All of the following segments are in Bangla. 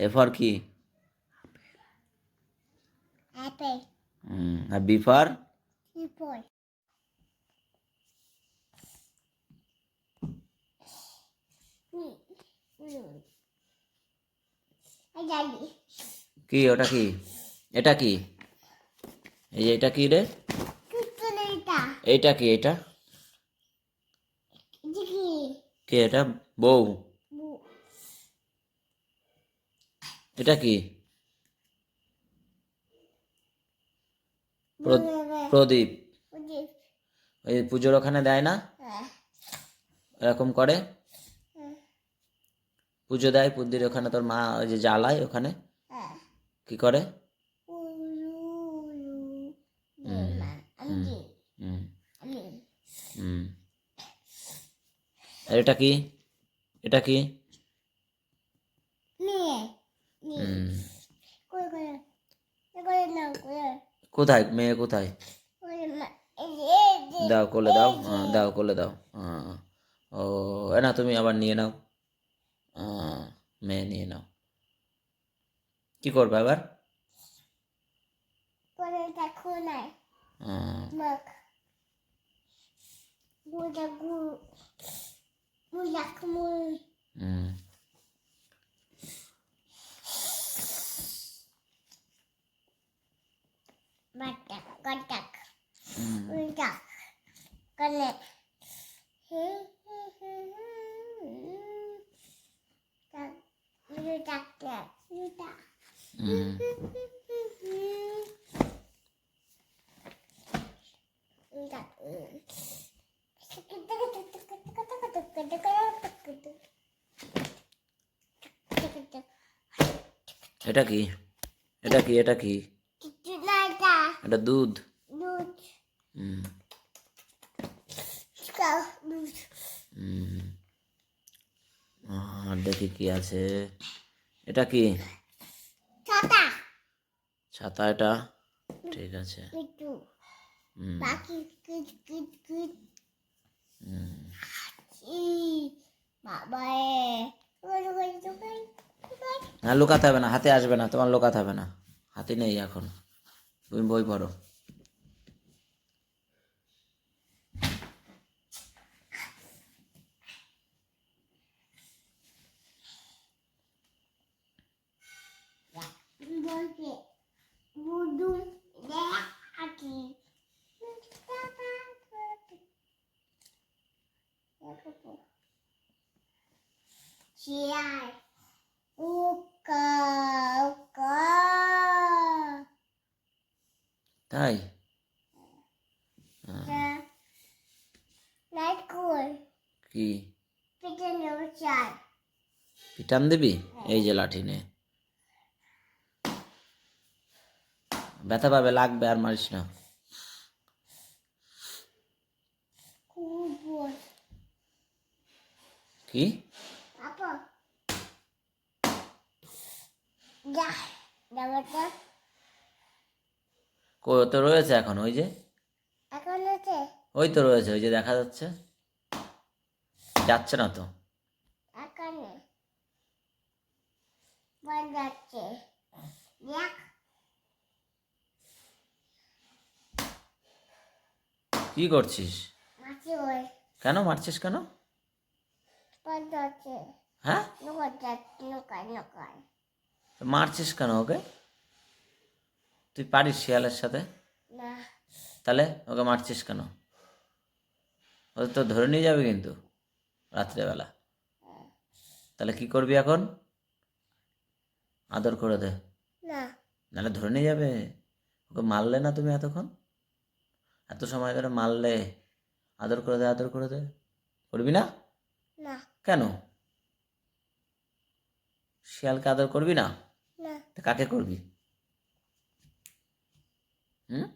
এ ফর কি? হুম আর বি ফর. কি ওটা কি? এটা কি? এই যে এটা কি রে? এইটা কি এটা কে এটা? বউ বু এটা কি? প্র- প্রদীপ। ওই পুজোর ওখানে দেয় না? এরকম করে? পুজো দেয় পুদির ওখানে তোর মা ওই যে জ্বালায় ওখানে। কি করে? এটা কি? এটা কি নিয়ে নিয়ে হুম করে করে করে না করে কোথায় মেয়ে কোথায় দাও কোলে দাও দাও কোলে দাও। ও না তুমি আবার নিয়ে নাও মেয়ে নিয়ে নাও কি করবে আবার করে Kone. Tak. Muda tak. Muda. হুম Muda. এটা কি এটা কি এটা কি Cucu nada. এটা দুধ Duit. হুম আর দেখি কি আছে। এটা কি? Kata. ছাতা এটা? ঠিক আছে. Gulu gulu gulu. না লুকাতে হবে না হাতে আসবে না তোমার লুকাতে হবে না। হাতে নেই এখন। তুমি বই পড়ো। তাই. কি. পিটান দিবি এই যে লাঠি নে ব্যথা পাবে লাগবে আর মারিস না. কি betul. কই ও কত রয়েছে এখন ওই যে? এখন ওই তো রয়েছে ওই যে দেখা যাচ্ছে। যাচ্ছে না তো। এখানে। কি করছিস? মাছি ওই কেন মারছিস কেন? বন্ধ হ্যাঁ? নুকা মারছিস কেন ওকে? তুই পারিস শিয়ালের সাথে? তাহলে ওকে মারছিস কেন? ও তো ধরে নিয়ে যাবে কিন্তু রাত্রেবেলা। তাহলে কি করবি এখন? আদর করে দে। নাহলে ধরে নিয়ে যাবে। ওকে মারলে না তুমি এতক্ষণ? এত সময় ধরে মারলে। আদর করে দে আদর করে দে। করবি না? কেন? শিয়ালকে আদর করবি না? কাকে করবি? হুম?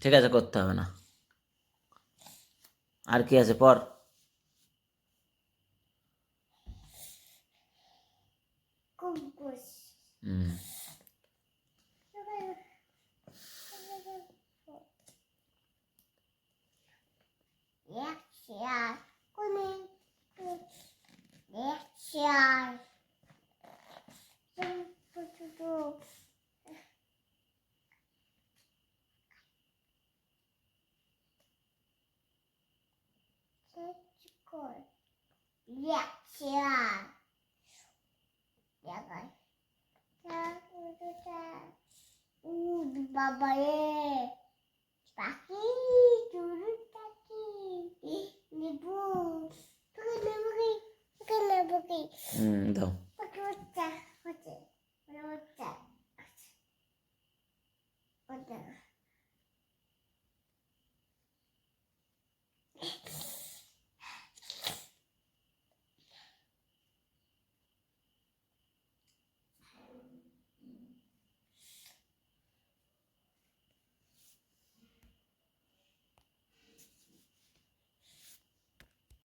ঠিক আছে করতে হবে না। আর কি আছে পর. হুম। Iya, reaction. Ya, kan? ya gitu, guys. Uh, baba ye. Kaki, turun kaki. Ih, ibu. Pakai lemari, pakai lemari. Hmm, tahu. Pakai otak, otak, otak.